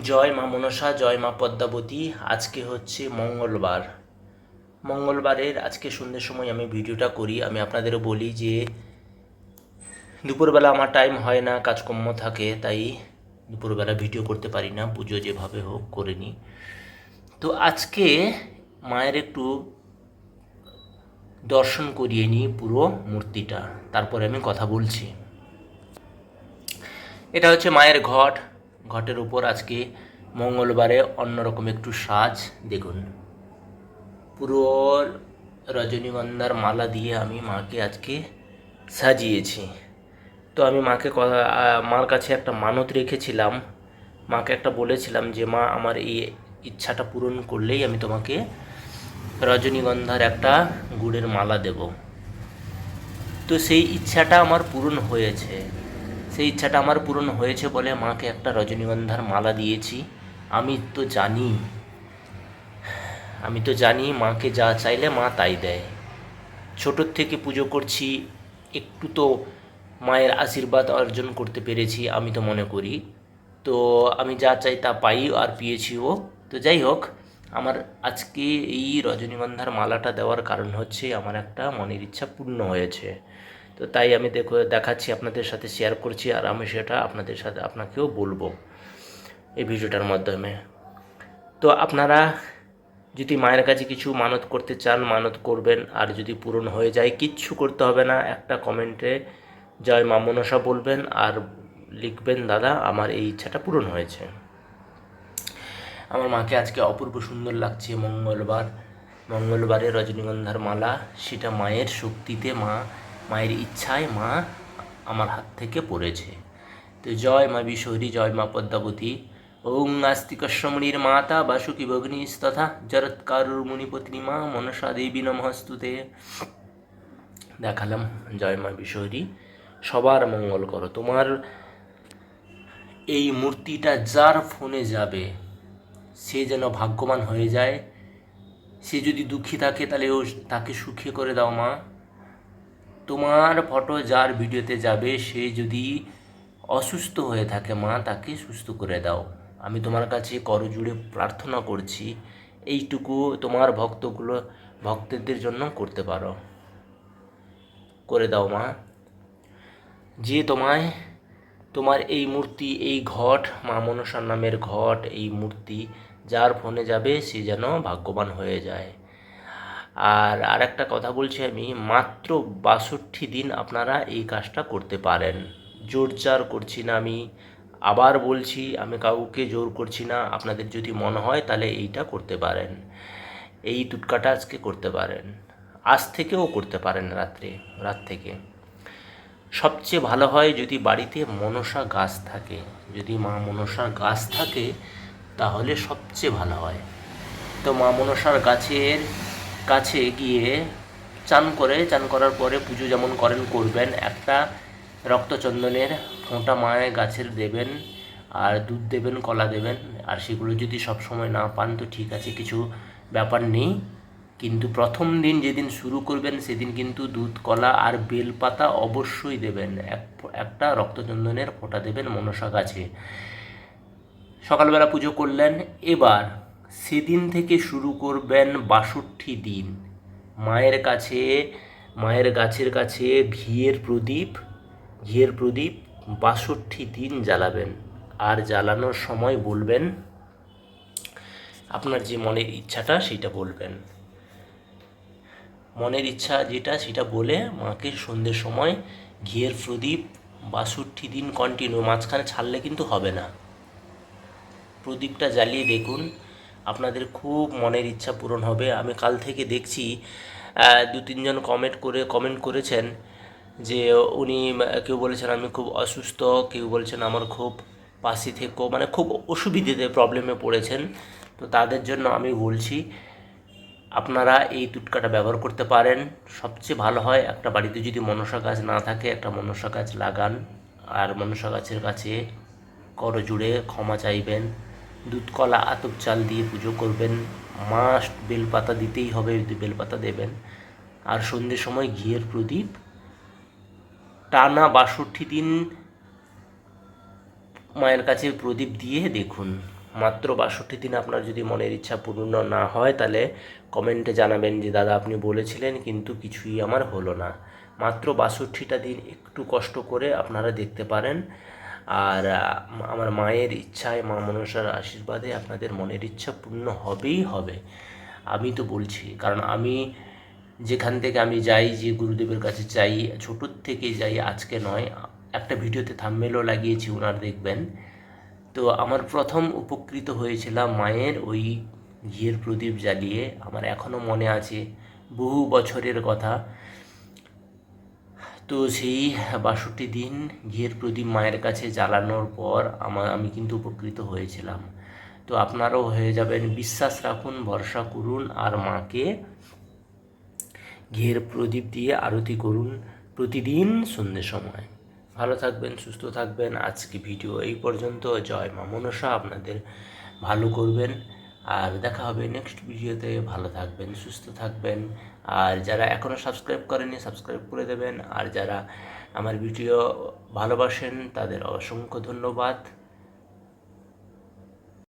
জয় মা মনসা, জয় মা পদ্মাবতী। আজকে হচ্ছে মঙ্গলবার। মঙ্গলবারের আজকে সন্ধ্যের সময় আমি ভিডিওটা করি। আমি আপনাদেরও বলি যে দুপুরবেলা আমার টাইম হয় না, কাজকর্ম থাকে, তাই দুপুরবেলা ভিডিও করতে পারি না। পুজো যেভাবে হোক, করে নিই। তো আজকে মায়ের একটু দর্শন করিয়ে নিই পুরো মূর্তিটা। তারপরে আমি কথা বলছি। এটা হচ্ছে মায়ের ঘট। ঘটের উপর আজকে মঙ্গলবারে অন্যরকম একটু সাজ, দেখুন। পুরো রজনীগন্ধার মালা দিয়ে আমি মাকে আজকে সাজিয়েছি। তো আমি মাকে মার কাছে একটা মানত রেখেছিলাম। মাকে একটা বলেছিলাম যে, মা, আমার এই ইচ্ছাটা পূরণ করলেই আমি তোমাকে রজনীগন্ধার একটা গুড়ের মালা দেব। তো সেই ইচ্ছাটা আমার পূরণ হয়েছে। সেই ইচ্ছাটা আমার পূরণ হয়েছে বলে মাকে একটা রজনীগন্ধার মালা দিয়েছি। আমি তো জানি, আমি তো জানি মাকে যা চাইলে মা তাই দেয়। ছোটোর থেকে পুজো করছি, একটু তো মায়ের আশীর্বাদ অর্জন করতে পেরেছি, আমি তো মনে করি। তো আমি যা চাই তা পাই আর পেয়েছিও। তো যাই হোক, আমার আজকে এই রজনীগন্ধার মালাটা দেওয়ার কারণ হচ্ছে আমার একটা মনের ইচ্ছা পূর্ণ হয়েছে। তো তাই আমি দেখো, দেখাচ্ছি, আপনাদের সাথে শেয়ার করছি, আর আমি সেটা আপনাদের সাথে, আপনাকেও বলব এই ভিডিওটার মাধ্যমে। তো আপনারা যদি মায়ের কাছে কিছু মানত করতে চান, মানত করবেন, আর যদি পূরণ হয়ে যায়, কিচ্ছু করতে হবে না, একটা কমেন্টে জয় মা মনসা বলবেন, আর লিখবেন, দাদা, আমার এই ইচ্ছাটা পূরণ হয়েছে। আমার মাকে আজকে অপূর্ব সুন্দর লাগছে, মঙ্গলবার। মঙ্গলবারে রজনীগন্ধার মালা, সেটা মায়ের শক্তিতে মা মায়ের ইচ্ছায় মা আমার হাত থেকে পড়েছে। তো জয় মা বিশহরী, জয় মা পদ্মাবতী। ওং নাস্তিকশ্রমণীর মাতা বাসুকি ভগ্নিস্তথা জরৎকারুর মুনিপত্নী মা মনসা দেবী নমস্তুতে। দেখালাম জয় মা বিশহরী। সবার মঙ্গল করো। তোমার এই মূর্তিটা যার ফোনে যাবে, সে যেন ভাগ্যবান হয়ে যায়। সে যদি দুঃখী থাকে তাহলে ও তাকে সুখী করে দাও মা। তোমার ফটো যার ভিডিওতে যাবে, সে যদি অসুস্থ হয়ে থাকে, মা তাকে সুস্থ করে দাও। আমি তোমার কাছে করজুড়ে প্রার্থনা করছি, এইটুকু তোমার ভক্তগুলো, ভক্তদের জন্য করতে পারো। করে দাও মা। যে তোমায়, তোমার এই মূর্তি, এই ঘট, মা মনসার নামের ঘট, এই মূর্তি যার ফোনে যাবে, সে যেন ভাগ্যবান হয়ে যায়। আর আরেকটা কথা বলছি আমি, মাত্র বাষট্টি দিন আপনারা এই কাজটা করতে পারেন। জোর জার করছি না আমি, আবার বলছি আমি কাউকে জোর করছি না, আপনাদের যদি মনে হয় তাহলে এইটা করতে পারেন। এই টুটকাটা আজকে করতে পারেন। আজ থেকেও করতে পারেন রাত্রে, রাত থেকে। সবচেয়ে ভালো হয় যদি বাড়িতে মনসা গাছ থাকে, যদি মা মনসা গাছ থাকে, তাহলে সবচেয়ে ভালো হয়। তো মা মনসার গাছের কাছে গিয়ে চান করে, চান করার পরে পুজো যেমন করেন, করবেন। একটা রক্তচন্দনের ফোঁটা মায়ের গাছের দেবেন আর দুধ দেবেন, কলা দেবেন। আর সেগুলো যদি সব সময় না পান, তো ঠিক আছে, কিছু ব্যাপার নেই। কিন্তু প্রথম দিন যেদিন শুরু করবেন, সেদিন কিন্তু দুধ, কলা আর বেলপাতা অবশ্যই দেবেন। এক একটা রক্তচন্দনের ফোঁটা দেবেন মনসা গাছে। সকালবেলা পুজো করলেন। এবার সেদিন থেকে শুরু করবেন বাষট্টি দিন। মায়ের কাছে, মায়ের গাছের কাছে ঘিয়ের প্রদীপ ঘিয়ের প্রদীপ বাষট্টি দিন জ্বালাবেন। আর জ্বালানোর সময় বলবেন, আপনার যে মনের ইচ্ছাটা সেটা বলবেন। মনের ইচ্ছা যেটা সেটা বলে মাকে সন্ধ্যের সময় ঘিয়ের প্রদীপ বাষট্টি দিন কন্টিনিউ মাঝখানে ছাড়লে কিন্তু হবে না। প্রদীপটা জ্বালিয়ে দেখুন আপনাদের খুব মনের ইচ্ছা পূরণ হবে। আমি কাল থেকে দেখছি দু, তিনজন কমেন্ট করে কমেন্ট করেছেন যে উনি, কেউ বলেছেন আমি খুব অসুস্থ, কেউ বলছেন আমার খুব পাশে থেকো মানে খুব অসুবিধেতে প্রবলেমে পড়েছেন। তো তাদের জন্য আমি বলছি, আপনারা এই টুটকাটা ব্যবহার করতে পারেন। সবচেয়ে ভালো হয় একটা বাড়িতে যদি মনসা গাছ না থাকে, একটা মনসা গাছ লাগান। আর মনসা গাছের কাছে কর জুড়ে ক্ষমা চাইবেন। দুধ কলা আতপ চাল দিয়ে পুজো করবেন। মাস্ট বেলপাতা দিতেই হবে বেলপাতা দেবেন। আর সন্ধ্যের সময় ঘিয়ের প্রদীপ। টানা বাষট্টি দিন মায়ের কাছে প্রদীপ দিয়ে দেখুন। মাত্র বাষট্টি দিন আপনার যদি মনের ইচ্ছা পূর্ণ না হয়, তাহলে কমেন্টে জানাবেন যে, দাদা, আপনি বলেছিলেন, কিন্তু কিছুই আমার হলো না। মাত্র বাষট্টিটা দিন একটু কষ্ট করে আপনারা দেখতে পারেন। আর আমার মায়ের ইচ্ছায় মা মনসার আশীর্বাদে আপনাদের মনের ইচ্ছা পূর্ণ হবেই হবে। আমি তো বলছি, কারণ আমি যেখান থেকে আমি যাই, যে গুরুদেবের কাছে যাই, ছোটোর থেকে যাই, আজকে নয়, একটা ভিডিওতে থাম্মেলও লাগিয়েছি ওনার দেখবেন। তো আমার প্রথম উপকৃত হয়েছিলাম মায়ের ওই ঘিয়ের প্রদীপ জ্বালিয়ে, আমার এখনও মনে আছে বহু বছরের কথা। তো সেই বাষট্টি দিন ঘিয়ের প্রদীপ মায়ের কাছে জ্বালানোর পর আমার আমি কিন্তু উপকৃত হয়েছিলাম। তো আপনারাও হয়ে যাবেন বিশ্বাস রাখুন, ভরসা করুন আর মাকে ঘিয়ের প্রদীপ দিয়ে আরতি করুন প্রতিদিন সন্ধ্যে সময়। ভালো থাকবেন, সুস্থ থাকবেন। আজকে ভিডিও এই পর্যন্ত। জয় মা মনসা। আপনাদের ভালো করবেন। আর দেখা হবে নেক্সট ভিডিওতে ভালো থাকবেন, সুস্থ থাকবেন। আর যারা এখনও সাবস্ক্রাইব করেনি সাবস্ক্রাইব করে দেবেন। আর যারা আমার ভিডিও ভালোবাসেন, তাদের অসংখ্য ধন্যবাদ।